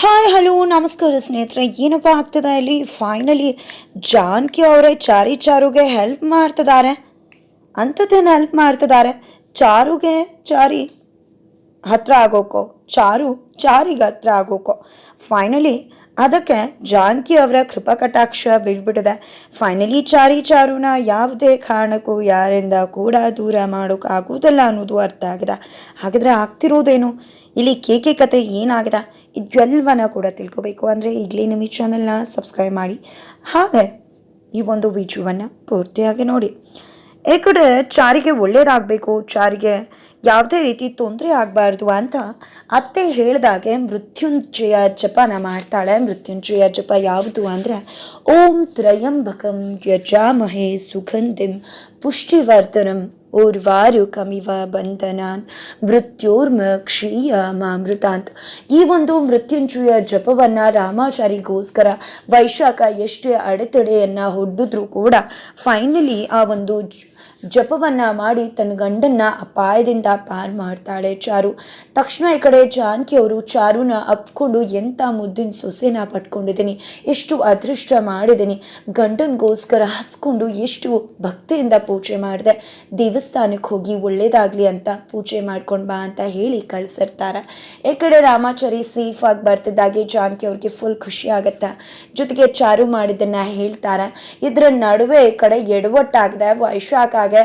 Hi hello ನಮಸ್ಕಾರ ಸ್ನೇಹಿತರೆ. ಏನಪ್ಪ ಆಗ್ತದೆ ಇಲ್ಲಿ? ಫೈನಲಿ ಜಾನ್ಕಿ ಅವರೇ ಚಾರಿ ಚಾರುಗೆ ಹೆಲ್ಪ್ ಮಾಡ್ತಿದ್ದಾರೆ ಅಂಥದ್ದೇನು ಹೆಲ್ಪ್ ಮಾಡ್ತಿದ್ದಾರೆ ಚಾರುಗೆ ಚಾರಿ ಹತ್ರ ಆಗೋಕೋ, ಚಾರು ಚಾರಿಗೆ ಹತ್ರ ಆಗೋಕೋ. ಫೈನಲಿ ಅದಕ್ಕೆ ಜಾನ್ಕಿ ಅವರ ಕೃಪಾ ಕಟಾಕ್ಷ ಬಿಡ್ಬಿಟ್ಟಿದೆ ಫೈನಲಿ ಚಾರಿ ಚಾರುನ ಯಾವುದೇ ಕಾರಣಕ್ಕೂ ಯಾರಿಂದ ಕೂಡ ದೂರ ಮಾಡೋಕ್ಕಾಗೋದಿಲ್ಲ ಅನ್ನೋದು ಅರ್ಥ ಆಗಿದೆ. ಹಾಗಿದ್ರೆ ಆಗ್ತಿರೋದೇನು? ಇಲ್ಲಿ ಕೇಕೆ ಕತೆ ಏನಾಗಿದೆ? ಇದೆಲ್ಲವನ್ನ ಕೂಡ ತಿಳ್ಕೊಬೇಕು. ಅಂದರೆ ಈಗಲೇ ನಿಮ್ಮ ಈ ಚಾನಲ್ನ ಸಬ್ಸ್ಕ್ರೈಬ್ ಮಾಡಿ. ಹಾಗೆ ಈ ಒಂದು ವಿಡಿಯೋವನ್ನು ಪೂರ್ತಿಯಾಗಿ ನೋಡಿ. ಏಕಡೆ ಕಡೆ, ಚಾರಿಗೆ ಒಳ್ಳೆಯದಾಗಬೇಕು ಚಾರಿಗೆ ಯಾವುದೇ ರೀತಿ ತೊಂದರೆ ಆಗಬಾರ್ದು ಅಂತ ಅತ್ತೆ ಹೇಳಿದಾಗೆ ಮೃತ್ಯುಂಜಯ ಜಪನ ಮಾಡ್ತಾಳೆ. ಮೃತ್ಯುಂಜಯ ಜಪ ಯಾವುದು ಅಂದರೆ, ಓಂ ತ್ರಯಂಬಕಂ ಯಜಾಮಹೇ ಸುಗಂಧಿಂ ಪುಷ್ಟಿವರ್ಧನಂ ಊರ್ವಾರು ಕಮಿವ ಬಂಧನಾನ್ ಮೃತ್ಯೋರ್ಮ ಕ್ಷೀಯ ಮಾಮೃತಾಂತ್ ಈ ಒಂದು ಮೃತ್ಯುಂಜಯ ಜಪವನ್ನು ರಾಮಾಚಾರಿಗೋಸ್ಕರ ವೈಶಾಖ ಎಷ್ಟೇ ಅಡೆತಡೆಯನ್ನು ಹೊಡೆದ್ರೂ ಕೂಡ ಫೈನಲಿ ಆ ಒಂದು ಜಪವನ್ನ ಮಾಡಿ ತನ್ನ ಗಂಡನ್ನ ಅಪಾಯದಿಂದ ಪಾರು ಮಾಡ್ತಾಳೆ ಚಾರು. ತಕ್ಷಣ ಈ ಕಡೆ ಜಾನಕಿ ಅವರು ಚಾರುನ ಅಪ್ಕೊಂಡು ಎಂಥ ಮುದ್ದಿನ ಸೊಸೆನ ಪಟ್ಕೊಂಡಿದ್ದೀನಿ. ಎಷ್ಟು ಅದೃಷ್ಟ ಮಾಡಿದ್ದೀನಿ. ಗಂಡನಿಗೋಸ್ಕರ ಹಸ್ಕೊಂಡು ಎಷ್ಟು ಭಕ್ತಿಯಿಂದ ಪೂಜೆ ಮಾಡಿದೆ. ದೇವಸ್ಥಾನಕ್ಕೆ ಹೋಗಿ ಒಳ್ಳೇದಾಗಲಿ ಅಂತ ಪೂಜೆ ಮಾಡ್ಕೊಂಡು ಬಾ ಅಂತ ಹೇಳಿ ಕಳಿಸಿರ್ತಾರೆ. ಈ ಕಡೆ ರಾಮಾಚಾರಿ ಸೇಫ್ ಆಗಿ ಬರ್ತಿದ್ದಾಗೆ ಜಾನಕಿ ಅವ್ರಿಗೆ ಫುಲ್ ಖುಷಿ ಆಗುತ್ತೆ. ಜೊತೆಗೆ ಚಾರು ಮಾಡಿದ್ದನ್ನು ಹೇಳ್ತಾರೆ. ಇದರ ನಡುವೆ ಈ ಕಡೆ ಎಡವಟ್ಟಾಗಿದೆ ವೈಶಾಖಾಗೆ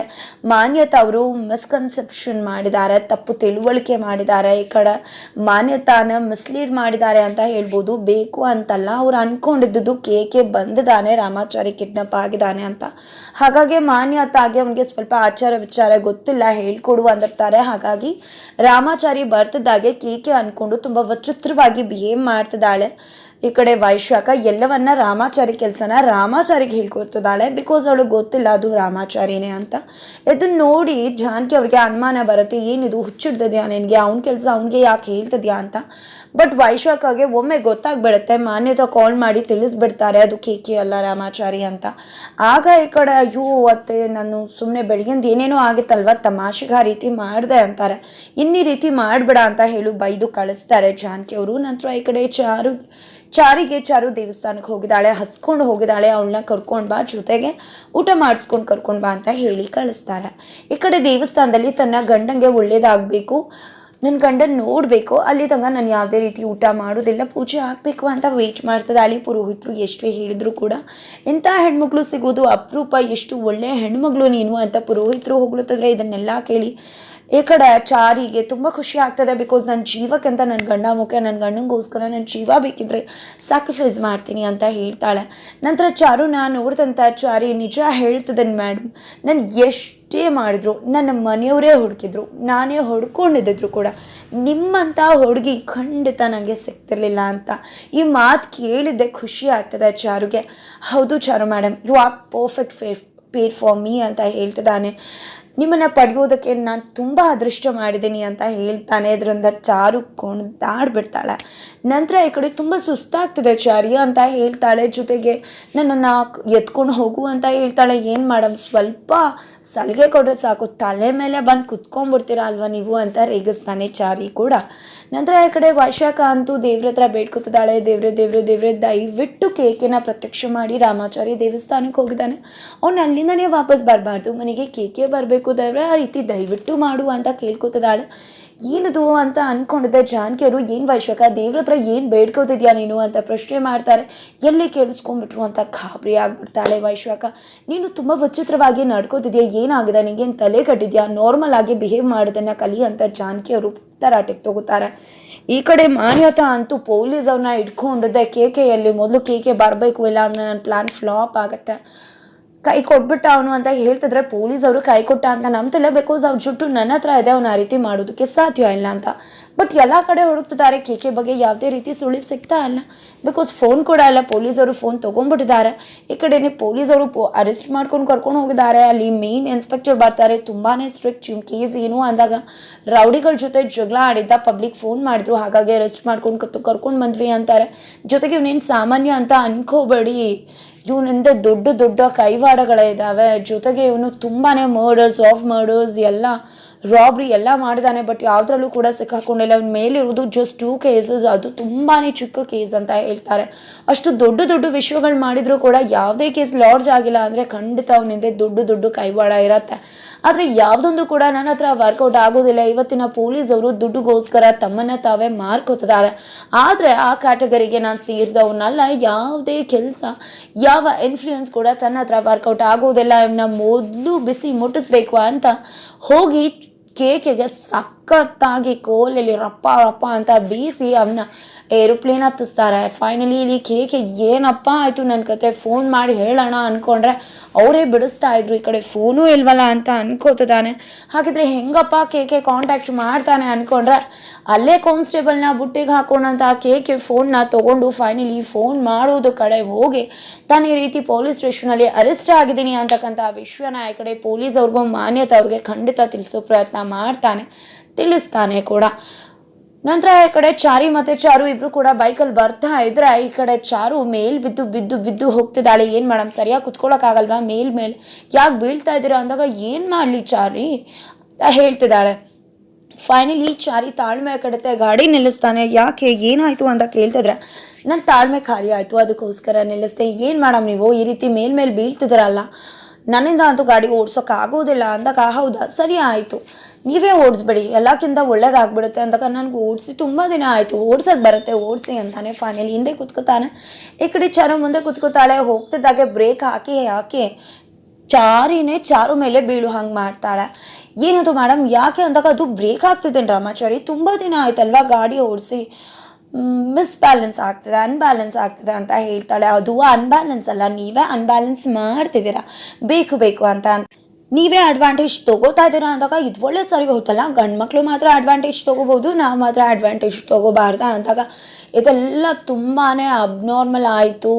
ಮಾನ್ಯತಾ ಅವರು ಮಿಸ್ಕನ್ಸೆಪ್ಷನ್ ಮಾಡಿದ್ದಾರೆ, ತಪ್ಪು ತಿಳುವಳಿಕೆ ಮಾಡಿದ್ದಾರೆ. ಈ ಕಡೆ ಮಾನ್ಯತಾನ ಮಿಸ್ಲೀಡ್ ಮಾಡಿದ್ದಾರೆ ಅಂತ ಹೇಳ್ಬೋದು. ಬೇಕು ಅಂತಲ್ಲ, ಅವ್ರು ಅಂದ್ಕೊಂಡಿದ್ದು ಕೆ ಕೆ ಬಂದಿದ್ದಾನೆ, ರಾಮಾಚಾರಿ ಕಿಡ್ನಾಪ್ ಆಗಿದ್ದಾನೆ ಅಂತ. ಹಾಗಾಗಿ ಮಾನ್ಯತಾಗೆ ಅವನಿಗೆ ಸ್ವಲ್ಪ ಆಚಾರ ವಿಚಾರ ಗೊತ್ತಿಲ್ಲ, ಹೇಳ್ಕೊಡು ಅಂದಿರ್ತಾರೆ. ಹಾಗಾಗಿ ರಾಮಾಚಾರಿ ಬರ್ತಿದ್ದಾಗೆ ಕೆ ಕೆ ಅನ್ಕೊಂಡು ತುಂಬ ವಿಚಿತ್ರವಾಗಿ ಬಿಹೇವ್ ಮಾಡ್ತಿದ್ದಾಳೆ. ಈ ಕಡೆ ವೈಶಾಖ ಎಲ್ಲವನ್ನ ರಾಮಾಚಾರಿ ಕೆಲಸನ ರಾಮಾಚಾರಿಗೆ ಹೇಳ್ಕೊಡ್ತಿದ್ದಾಳೆ. ಬಿಕಾಸ್ ಅವಳು ಗೊತ್ತಿಲ್ಲ ಅದು ರಾಮಾಚಾರಿನೇ ಅಂತ. ಇದನ್ನ ನೋಡಿ ಜಾನಕಿ ಅವರಿಗೆ ಅನುಮಾನ ಬರುತ್ತೆ ಏನಿದು ಹುಚ್ಚಿಡ್ತಿದ್ಯಾ ನಿನಗೆ? ಅವ್ನ ಕೆಲಸ ಅವನಿಗೆ ಯಾಕೆ ಹೇಳ್ತದ್ಯಾ ಅಂತ? ಬಟ್ ವೈಶಾಖಗೆ ಒಮ್ಮೆ ಗೊತ್ತಾಗ್ಬಿಡುತ್ತೆ, ಮಾನ್ಯತ ಕಾಲ್ ಮಾಡಿ ತಿಳಿಸ್ಬಿಡ್ತಾರೆ, ಅದು ಕೇಕೆ ಅಲ್ಲ ರಾಮಾಚಾರಿ ಅಂತ. ಆಗ ಈ ಕಡೆ, ಅಯ್ಯೋ, ಅತ್ತೆ, ನಾನು ಸುಮ್ಮನೆ ಬೆಳಗಿಂದ ಏನೇನೋ ಆಗುತ್ತಲ್ವ, ತಮಾಷೆಗೆ ಆ ರೀತಿ ಮಾಡಿದೆ ಅಂತಾರೆ. ಇನ್ನಿ ರೀತಿ ಮಾಡಬೇಡ ಅಂತ ಹೇಳು, ಬೈದು ಕಳಿಸ್ತಾರೆ ಜಾನಕಿ ಅವರು. ನಂತರ ಈ ಕಡೆ ಚಾರು ಚಾರಿಗೆ ಚಾರು ದೇವಸ್ಥಾನಕ್ಕೆ ಹೋಗಿದ್ದಾಳೆ, ಹಸ್ಕೊಂಡು ಹೋಗಿದ್ದಾಳೆ, ಅವಳನ್ನ ಕರ್ಕೊಂಡು ಬಾ, ಜೊತೆಗೆ ಊಟ ಮಾಡಿಸ್ಕೊಂಡು ಕರ್ಕೊಂಡು ಬಾ ಅಂತ ಹೇಳಿ ಕಳಿಸ್ತಾರೆ. ಈ ಕಡೆ ದೇವಸ್ಥಾನದಲ್ಲಿ ತನ್ನ ಗಂಡಂಗೆ ಒಳ್ಳೇದಾಗಬೇಕು ನನ್ನ ಗಂಡನ ನೋಡಬೇಕು, ಅಲ್ಲಿ ತನಕ ನಾನು ಯಾವುದೇ ರೀತಿ ಊಟ ಮಾಡೋದಿಲ್ಲ, ಪೂಜೆ ಹಾಕಬೇಕು ಅಂತ ವೆಯ್ಟ್ ಅಲ್ಲಿ ಪುರೋಹಿತರು ಎಷ್ಟೇ ಹೇಳಿದ್ರು ಕೂಡ ಎಂಥ ಹೆಣ್ಮಕ್ಳು ಸಿಗೋದು ಅಪರೂಪ, ಎಷ್ಟು ಒಳ್ಳೆಯ ಹೆಣ್ಮಗಳು ನೀನು ಅಂತ ಪುರೋಹಿತರು ಹೋಗ್ಲತ್ತಿದ್ರೆ ಇದನ್ನೆಲ್ಲ ಕೇಳಿ ಈ ಕಡೆ ಚಾರಿಗೆ ತುಂಬ ಖುಷಿ ಆಗ್ತದೆ ಬಿಕಾಸ್ ನನ್ನ ಜೀವಕ್ಕಿಂತ ನನ್ನ ಗಂಡ ಮುಖ್ಯ ನನ್ನ ಗಂಡನಿಗೋಸ್ಕರ ನನ್ನ ಜೀವ ಬೇಕಿದ್ರೆ ಸ್ಯಾಕ್ರಿಫೈಸ್ ಮಾಡ್ತೀನಿ ಅಂತ ಹೇಳ್ತಾಳೆ. ನಂತರ ಚಾರು, ನಾನು ನೋಡಿದಂಥ ಚಾರಿ ನಿಜ ಹೇಳ್ತದೆ ಮೇಡಮ್ ನಾನು ಎಷ್ಟೇ ಮಾಡಿದ್ರು, ನನ್ನ ಮನೆಯವರೇ ಹುಡುಕಿದ್ರು, ನಾನೇ ಹೊಡ್ಕೊಂಡಿದ್ದಿದ್ರು ಕೂಡ ನಿಮ್ಮಂಥ ಹುಡುಗಿ ಖಂಡಿತ ನನಗೆ ಸಿಗ್ತಿರ್ಲಿಲ್ಲ ಅಂತ ಈ ಮಾತು ಕೇಳಿದ್ದೆ ಖುಷಿ ಆಗ್ತದೆ ಚಾರುಗೆ. ಹೌದು Charu madam you are perfect ಫೇಫ್ pair for me ಅಂತ ಹೇಳ್ತಿದ್ದಾನೆ. ನಿಮ್ಮನ್ನು ಪಡೆಯೋದಕ್ಕೆ ನಾನು ತುಂಬ ಅದೃಷ್ಟ ಮಾಡಿದ್ದೀನಿ ಅಂತ ಹೇಳ್ತಾನೆ. ಇದರಿಂದ ಚಾರು ಕೊಂಡಾಡ್ಬಿಡ್ತಾಳೆ ನಂತರ ಈ ಕಡೆ ತುಂಬ ಸುಸ್ತಾಗ್ತಿದೆ ಚಾರಿ ಅಂತ ಹೇಳ್ತಾಳೆ. ಜೊತೆಗೆ ನನ್ನನ್ನು ಎತ್ಕೊಂಡು ಹೋಗು ಅಂತ ಹೇಳ್ತಾಳೆ. ಏನು ಮಾಡಮ್ ಸ್ವಲ್ಪ ಸಲಿಗೆ ಕೊಡ್ರೆ ಸಾಕು. ತಲೆ ಮೇಲೆ ಬಂದು ಕುತ್ಕೊಂಡ್ಬಿಡ್ತೀರಾ ಅಲ್ವಾ ನೀವು ಅಂತ ರೇಗಿಸ್ತಾನೆ ಚಾರಿ ಕೂಡ. ನಂತರ ಈ ಕಡೆ ವೈಶಾಖ ಅಂತೂ ದೇವ್ರ ಹತ್ರ ಬೇಡ್ಕೊತಿದ್ದಾಳೆ, ದೇವ್ರೆ ದೇವ್ರೆ ದೇವ್ರೆ, ದಯವಿಟ್ಟು ಕೇಕೆನ ಪ್ರತ್ಯಕ್ಷ ಮಾಡಿ ರಾಮಾಚಾರಿ ದೇವಸ್ಥಾನಕ್ಕೆ ಹೋಗಿದ್ದಾನೆ. ಅವ್ನು ಅಲ್ಲಿಂದನೇ ವಾಪಸ್ ಬರಬಾರ್ದು, ಮನೆಗೆ ಕೇಕೆ ಬರಬೇಕು ದೇವ್ರೆ, ಆ ರೀತಿ ದಯವಿಟ್ಟು ಮಾಡು ಅಂತ ಕೇಳ್ಕೊತಿದ್ದಾಳೆ. ಏನದು ಅಂತ ಅನ್ಕೊಂಡಿದ್ದೆ, ಜಾನಕಿಯವರು ಏನು ವೈಶಾಖ, ದೇವ್ರ ಹತ್ರ ಏನು ಬೇಡ್ಕೋತಿದ್ಯಾ ನೀನು ಅಂತ ಪ್ರಶ್ನೆ ಮಾಡ್ತಾರೆ. ಎಲ್ಲಿ ಕೇಳಿಸ್ಕೊಂಡ್ಬಿಟ್ರು ಅಂತ ಗಾಬರಿ ಆಗ್ಬಿಡ್ತಾಳೆ ವೈಶಾಖ. ನೀನು ತುಂಬ ವಿಚಿತ್ರವಾಗಿ ನಡ್ಕೋತಿದ್ಯಾ, ಏನಾಗಿದೆ, ನಿಂಗೇನು ತಲೆ ಕಟ್ಟಿದ್ಯಾ ನಾರ್ಮಲ್ ಆಗಿ ಬಿಹೇವ್ ಮಾಡೋದನ್ನು ಕಲಿ ಅಂತ ಜಾನಕಿಯವರು ತರಾಟೆಗೆ ತಗೋತಾರೆ. ಈ ಕಡೆ ಮಾನ್ಯತಾ ಅಂತೂ ಪೊಲೀಸ್ ಅವ್ರನ್ನ ಇಟ್ಕೊಂಡಿದ್ದೆ ಎಲ್ಲಿ ಮೊದಲು ಕೇಕೆ ಬರಬೇಕು ಇಲ್ಲ ಅಂದರೆ ನನ್ನ ಪ್ಲ್ಯಾನ್ ಫ್ಲಾಪ್ ಆಗುತ್ತೆ. ಕೈ ಕೊಟ್ಬಿಟ್ಟ ಅವನು ಅಂತ ಹೇಳ್ತಿದ್ರೆ ಪೊಲೀಸ್ ಅವರು ಕೈ ಕೊಟ್ಟ ಅಂತ ನಂಬ್ತಿಲ್ಲ ಬಿಕಾಸ್ ಅವ್ರ ಜುಟ್ಟು ನನ್ನ ಹತ್ರ ಇದೆ ಅವ್ನು ಆ ರೀತಿ ಮಾಡೋದಕ್ಕೆ ಸಾಧ್ಯ ಇಲ್ಲ ಅಂತ. ಬಟ್ ಎಲ್ಲ ಕಡೆ ಹುಡುಕ್ತಿದ್ದಾರೆ. ಕೇಕೆ ಬಗ್ಗೆ ಯಾವುದೇ ರೀತಿ ಸುಳಿವು ಸಿಗ್ತಾ ಇಲ್ಲ. ಬಿಕಾಸ್ ಫೋನ್ ಕೂಡ ಇಲ್ಲ. ಪೊಲೀಸರು ಫೋನ್ ತೊಗೊಂಡ್ಬಿಟ್ಟಿದ್ದಾರೆ. ಈ ಕಡೆನೇ ಪೊಲೀಸರು ಪೊ ಅರೆಸ್ಟ್ ಮಾಡ್ಕೊಂಡು ಕರ್ಕೊಂಡು ಹೋಗಿದ್ದಾರೆ. ಅಲ್ಲಿ ಮೇನ್ ಇನ್ಸ್ಪೆಕ್ಟರ್ ಬರ್ತಾರೆ. ತುಂಬಾ ಸ್ಟ್ರಿಕ್ಟ್ ಕೇಸ್ ಏನು ಅಂದಾಗ ರೌಡಿಗಳ ಜೊತೆ ಜಗಳ ಆಡಿದ್ದ ಪಬ್ಲಿಕ್ ಫೋನ್ ಮಾಡಿದ್ರು. ಹಾಗಾಗಿ ಅರೆಸ್ಟ್ ಮಾಡ್ಕೊಂಡು ಕರ್ಕೊಂಡು ಬಂದ್ವಿ ಅಂತಾರೆ. ಜೊತೆಗೆ ಇವನೇನು ಸಾಮಾನ್ಯ ಅಂತ ಅನ್ಕೋಬೇಡಿ. ಇವನಿಂದ ದೊಡ್ಡ ದೊಡ್ಡ ಕೈವಾಡಗಳಿದ್ದಾವೆ ಜೊತೆಗೆ ಇವನು ತುಂಬಾ ಮರ್ಡರ್ಸ್ ಆಫ್ ಮರ್ಡರ್ಸ್ ಎಲ್ಲ ರಾಬ್ರಿ ಎಲ್ಲ ಮಾಡಿದಾನೆ. ಬಟ್ ಯಾವುದ್ರಲ್ಲೂ ಕೂಡ ಸಿಕ್ಕಾಕೊಂಡಿಲ್ಲ. ಅವ್ನ ಮೇಲಿರೋದು ಜಸ್ಟ್ ಟೂ ಕೇಸಸ್ ಅದು ತುಂಬಾ ಚಿಕ್ಕ ಕೇಸ್ ಅಂತ ಹೇಳ್ತಾರೆ. ಅಷ್ಟು ದೊಡ್ಡ ದೊಡ್ಡ ವಿಷಯಗಳು ಮಾಡಿದ್ರು ಕೂಡ ಯಾವುದೇ ಕೇಸ್ ಲಾರ್ಜ್ ಆಗಿಲ್ಲ ಅಂದರೆ ಖಂಡಿತ ಅವನಿಂದ ದೊಡ್ಡ ದೊಡ್ಡ ಕೈವಾಡ ಇರತ್ತೆ. ಆದರೆ ಯಾವುದೊಂದು ಕೂಡ ನನ್ನ ಹತ್ರ ವರ್ಕೌಟ್ ಆಗೋದಿಲ್ಲ. ಇವತ್ತಿನ ಪೊಲೀಸ್ ಅವರು ದುಡ್ಡುಗೋಸ್ಕರ ತಮ್ಮನ್ನ ತಾವೇ ಮಾರ್ಕೋತಿದ್ದಾರೆ. ಆದರೆ ಆ ಕ್ಯಾಟಗರಿಗೆ ನಾನು ಸೇರಿದವನಲ್ಲ. ಯಾವುದೇ ಕೆಲಸ, ಯಾವ ಇನ್ಫ್ಲೂಯೆನ್ಸ್ ಕೂಡ ತನ್ನ ಹತ್ರ ವರ್ಕೌಟ್ ಆಗೋದಿಲ್ಲ. ಇವನ್ನ ಮೊದಲು ಬಿಸಿ ಮುಟ್ಟಿಸ್ಬೇಕು ಅಂತ ಹೋಗಿ ಕೇಕೆಗೆ ಸಖತ್ತಾಗಿ ಕೋಲಲ್ಲಿ ರಪ್ಪ ರಪ್ಪ ಅಂತ ಬೀಸಿ ಅವನ್ನ ಏರೋಪ್ಲೇನ್ ಹತ್ತಿಸ್ತಾರೆ. ಫೈನಲಿ ಇಲ್ಲಿ ಕೇಕೆ ಏನಪ್ಪ ಆಯಿತು ನನ್ನ ಕತೆ? ಫೋನ್ ಮಾಡಿ ಹೇಳೋಣ ಅಂದ್ಕೊಂಡ್ರೆ ಅವರೇ ಬಿಡಿಸ್ತಾ ಇದ್ರು. ಈ ಕಡೆ ಫೋನೂ ಇಲ್ವಲ್ಲ ಅಂತ ಅನ್ಕೋತಿದ್ದಾನೆ. ಹಾಗಿದ್ರೆ ಹೆಂಗಪ್ಪ ಕೇಕೆ ಕಾಂಟ್ಯಾಕ್ಟ್ ಮಾಡ್ತಾನೆ ಅಂದ್ಕೊಂಡ್ರೆ ಅಲ್ಲೇ ಕಾನ್ಸ್ಟೇಬಲ್ನ ಬುಟ್ಟಿಗೆ ಹಾಕೊಂಡಂತ ಕೇಕೆ ಫೋನ್ನ ತೊಗೊಂಡು ಫೈನಲಿ ಫೋನ್ ಮಾಡೋದು ಕಡೆ ಹೋಗಿ, ತಾನು ಈ ರೀತಿ ಪೊಲೀಸ್ ಸ್ಟೇಷನಲ್ಲಿ ಅರೆಸ್ಟ್ ಆಗಿದ್ದೀನಿ ಅಂತಕ್ಕಂಥ ವಿಶ್ವನ ಈ ಕಡೆ ಪೊಲೀಸ್ ಅವ್ರಿಗೂ ಮಾನ್ಯತೆ ಅವ್ರಿಗೆ ಖಂಡಿತ ತಿಳಿಸೋ ಪ್ರಯತ್ನ ಮಾಡ್ತಾನೆ. ತಿಳಿಸ್ತಾನೆ ಕೂಡ. ನಂತರ ಈ ಕಡೆ ಚಾರಿ ಮತ್ತೆ ಚಾರು ಇಬ್ರು ಕೂಡ ಬೈಕಲ್ಲಿ ಬರ್ತಾ ಇದ್ರೆ ಈ ಕಡೆ ಚಾರು ಮೇಲ್ ಬಿದ್ದು ಬಿದ್ದು ಬಿದ್ದು ಹೋಗ್ತಿದ್ದಾಳೆ. ಏನು ಮಾಡಮ್ ಸರಿಯಾಗಿ ಆಗಲ್ವಾ? ಮೇಲ್ ಮೇಲೆ ಯಾಕೆ ಬೀಳ್ತಾ ಇದ್ದೀರಾ ಅಂದಾಗ ಏನು ಮಾಡಲಿ ಚಾರಿ ಅಂತ ಹೇಳ್ತಿದ್ದಾಳೆ. ಫೈನಲಿ ಚಾರಿ ತಾಳ್ಮೆ ಕಡತೆ ಗಾಡಿ ನಿಲ್ಲಿಸ್ತಾನೆ. ಯಾಕೆ, ಏನಾಯಿತು ಅಂತ ಕೇಳ್ತಿದ್ರೆ ನನ್ನ ತಾಳ್ಮೆ ಖಾಲಿ ಆಯಿತು, ಅದಕ್ಕೋಸ್ಕರ ನಿಲ್ಲಿಸ್ದೆ. ಏನು ಮಾಡಮ್ ನೀವು? ಈ ರೀತಿ ಮೇಲ್ಮೇಲೆ ಬೀಳ್ತಿದ್ದೀರಲ್ಲ. ನನ್ನಿಂದ ಅಂತೂ ಗಾಡಿ ಓಡ್ಸೋಕ್ಕಾಗೋದಿಲ್ಲ ಅಂದಾಗ, ಹೌದಾ? ಸರಿ ಆಯಿತು. ನೀವೇ ಓಡಿಸ್ಬೇಡಿ, ಎಲ್ಲಕ್ಕಿಂತ ಒಳ್ಳೇದಾಗ್ಬಿಡುತ್ತೆ ಅಂದಾಗ ನನಗೆ ಓಡಿಸಿ ತುಂಬ ದಿನ ಆಯಿತು. ಓಡ್ಸೋಕ್ಕೆ ಬರುತ್ತೆ, ಓಡಿಸಿ ಅಂತಾನೆ ಫೈನಲಿ ಹಿಂದೆ ಕುತ್ಕೋತಾನೆ. ಈ ಕಡೆ ಚಾರು ಮುಂದೆ ಕುತ್ಕೋತಾಳೆ, ಹೋಗ್ತಿದ್ದಾಗೆ ಬ್ರೇಕ್ ಹಾಕಿ ಹಾಕಿ ಚಾರಿನೇ ಚಾರು ಮೇಲೆ ಬೀಳು ಹಂಗೆ ಮಾಡ್ತಾಳೆ. ಏನದು ಮೇಡಮ್ ಯಾಕೆ ಅಂದಾಗ ಅದು ಬ್ರೇಕ್ ಆಗ್ತಿದ್ದೇನೆ ರಾಮಾಚಾರಿ, ತುಂಬ ದಿನ ಆಯ್ತಲ್ವಾ ಗಾಡಿ ಓಡಿಸಿ? ಮಿಸ್ ಬ್ಯಾಲೆನ್ಸ್ ಆಗ್ತಿದೆ ಅನ್ಬ್ಯಾಲೆನ್ಸ್ ಆಗ್ತಿದೆ ಅಂತ ಹೇಳ್ತಾಳೆ. ಅದು ಅನ್ಬ್ಯಾಲೆನ್ಸ್ ಅಲ್ಲ, ನೀವೇ ಅನ್ಬ್ಯಾಲೆನ್ಸ್ ಮಾಡ್ತಿದ್ದೀರಾ? ಬೇಕು ಬೇಕು ಅಂತ. ನೀವೇ ಅಡ್ವಾಂಟೇಜ್ ತೊಗೋತಾ ಇದ್ದೀರಾ ಅಂದಾಗ ಇದು ಒಳ್ಳೆ ಸರಿ ಹೋಗ್ತಲ್ಲ. ಗಂಡು ಮಕ್ಕಳು ಮಾತ್ರ ಅಡ್ವಾಂಟೇಜ್ ತೊಗೋಬೋದು ನಾವು ಮಾತ್ರ ಅಡ್ವಾಂಟೇಜ್ ತೊಗೋಬಾರ್ದಾ ಅಂದಾಗ ಇದೆಲ್ಲ ತುಂಬಾ ಅಬ್ನಾರ್ಮಲ್ ಆಯಿತು.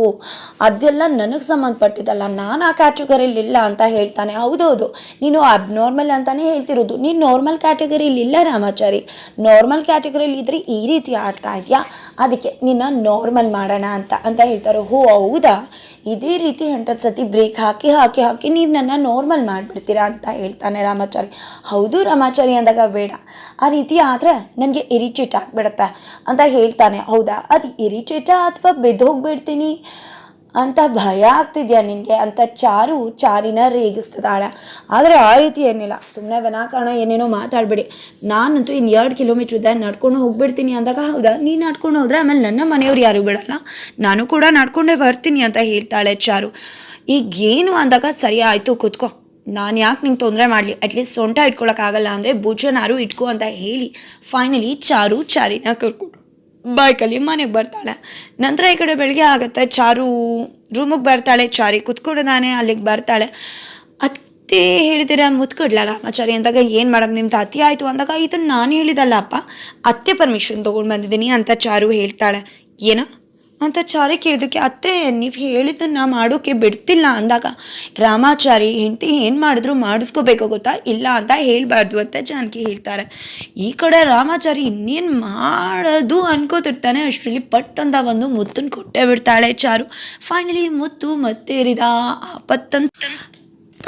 ಅದೆಲ್ಲ ನನಗೆ ಸಂಬಂಧಪಟ್ಟಿದ್ದಲ್ಲ, ನಾನು ಆ ಕ್ಯಾಟಗರಿಲಿಲ್ಲ ಅಂತ ಹೇಳ್ತಾನೆ. ಹೌದೌದು, ನೀನು ಅಬ್ನಾರ್ಮಲ್ ಅಂತಲೇ ಹೇಳ್ತಿರೋದು. ನೀನು ನಾರ್ಮಲ್ ಕ್ಯಾಟಗರಿಲಿಲ್ಲ ರಾಮಾಚಾರಿ. ನಾರ್ಮಲ್ ಕ್ಯಾಟಗರಿಲಿ ಇದ್ದರೆ ಈ ರೀತಿ ಆಡ್ತಾ ಇದೆಯಾ? ಅದಕ್ಕೆ ನಿನ್ನ ನಾರ್ಮಲ್ ಮಾಡೋಣ ಅಂತ ಅಂತ ಹೇಳ್ತಾರೆ. ಹೋ ಹೌದಾ? ಇದೇ ರೀತಿ ಎಂಟತ್ತು ಸತಿ ಬ್ರೇಕ್ ಹಾಕಿ ಹಾಕಿ ಹಾಕಿ ನೀವು ನನ್ನ ನಾರ್ಮಲ್ ಮಾಡಿಬಿಡ್ತೀರಾ ಅಂತ ಹೇಳ್ತಾನೆ ರಾಮಾಚಾರಿ. ಹೌದು ರಾಮಾಚಾರಿ ಅಂದಾಗ ಬೇಡ. ಆ ರೀತಿ ಆದರೆ ನನಗೆ ಇರಿಟೇಟ್ ಆಗಿಬಿಡತ್ತೆ ಅಂತ ಹೇಳ್ತಾನೆ. ಹೌದಾ? ಅದು ಇರಿಟೇಟಾ ಅಥವಾ ಬಿದ್ದೋಗ್ಬಿಡ್ತೀನಿ ಅಂತ ಭಯ ಆಗ್ತಿದ್ಯಾ ನಿನಗೆ? ಅಂತ ಚಾರು ಚಾರಿನ ರೇಗಿಸ್ತಿದ್ದಾಳೆ. ಆದರೆ ಆ ರೀತಿ ಏನಿಲ್ಲ. ಸುಮ್ಮನೆ ವಿನಾಕಾರಣ ಏನೇನೋ ಮಾತಾಡಬೇಡಿ. ನಾನಂತೂ ಇನ್ನು ಎರಡು ಕಿಲೋಮೀಟ್ರ್ ಇದೆ, ನಡ್ಕೊಂಡು ಹೋಗ್ಬಿಡ್ತೀನಿ ಅಂದಾಗ, ಹೌದಾ? ನೀನು ನಡ್ಕೊಂಡು ಹೋದ್ರೆ ಆಮೇಲೆ ನನ್ನ ಮನೆಯವ್ರು ಯಾರು ಬಿಡಲ್ಲ. ನಾನು ಕೂಡ ನಡ್ಕೊಂಡೇ ಬರ್ತೀನಿ ಅಂತ ಹೇಳ್ತಾಳೆ ಚಾರು. ಈಗೇನು ಅಂದಾಗ, ಸರಿ ಆಯಿತು, ಕೂತ್ಕೋ. ನಾನು ಯಾಕೆ ನಿಂಗೆ ತೊಂದರೆ ಮಾಡಲಿ? ಅಟ್ಲೀಸ್ಟ್ ಸೊಂಟ ಇಟ್ಕೊಳಕ್ಕಾಗಲ್ಲ ಅಂದರೆ ಭುಜನಾರು ಇಟ್ಕೋ ಅಂತ ಹೇಳಿ ಫೈನಲಿ ಚಾರು ಚಾರಿನ ಕರ್ಕೊಂಡು ಬೈಕಲ್ಲಿ ಮನೆಗೆ ಬರ್ತಾಳೆ. ನಂತರ ಈ ಕಡೆ ಬೆಳಗ್ಗೆ ಆಗುತ್ತೆ, ಚಾರು ರೂಮಿಗೆ ಬರ್ತಾಳೆ, ಚಾರಿ ಕುತ್ಕೊಡಿದಾನೆ ಅಲ್ಲಿಗೆ ಬರ್ತಾಳೆ. ಅತ್ತೆ ಹೇಳಿದಿರ, ಮುತ್ಕೊಡ್ಲ ರಾಮಾಚಾರಿ ಅಂದಾಗ, ಏನು ಮಾಡಮ್ ನಿಮ್ದು ಅತಿ ಆಯಿತು? ಅಂದಾಗ ಇದನ್ನು ನಾನು ಹೇಳಿದಲ್ಲ ಅಪ್ಪ ಅತ್ತೆ ಪರ್ಮಿಷನ್ ತೊಗೊಂಡು ಬಂದಿದ್ದೀನಿ ಅಂತ ಚಾರು ಹೇಳ್ತಾಳೆ. ಏನೋ? ಅಂತ ಚಾರಿ ಕೇಳಿದಕ್ಕೆ ಅತ್ತೆ, ನೀವು ಹೇಳಿದ್ದನ್ನ ಮಾಡೋಕೆ ಬಿಡ್ತಿಲ್ಲ ಅಂದಾಗ, ರಾಮಾಚಾರಿ, ಹೆಂಡತಿ ಏನು ಮಾಡಿದ್ರು ಮಾಡಿಸ್ಕೋಬೇಕು ಗೊತ್ತಾ? ಇಲ್ಲ ಅಂತ ಹೇಳಬಾರ್ದು ಅಂತ ಜಾನಕಿ ಹೇಳ್ತಾರೆ. ಈ ಕಡೆ ರಾಮಾಚಾರಿ ಇನ್ನೇನು ಮಾಡೋದು ಅನ್ಕೋತಿರ್ತಾನೆ. ಅಷ್ಟರಲ್ಲಿ ಪಟ್ ಅಂತ ಒಂದು ಮುತ್ತನ್ನು ಕೊಟ್ಟೆ ಬಿಡ್ತಾಳೆ ಚಾರು. ಫೈನಲಿ ಮುತ್ತು ಮತ್ತೇರಿದ ಆಪತ್ತಂತ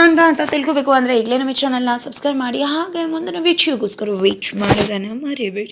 ಅಂತ ಅಂತ ತಿಳ್ಕೊಬೇಕು. ಅಂದರೆ ಈಗಲೇ ನಮ್ಮ ಚಾನಲ್ನ ಸಬ್ಸ್ಕ್ರೈಬ್ ಮಾಡಿ. ಹಾಗೆ ಮುಂದಿನ ವೀಕ್ಷಿಗೋಸ್ಕರ ವೀಕ್ಷ ಮಾಡೋದನ್ನು ಮರಿಬೇಡಿ.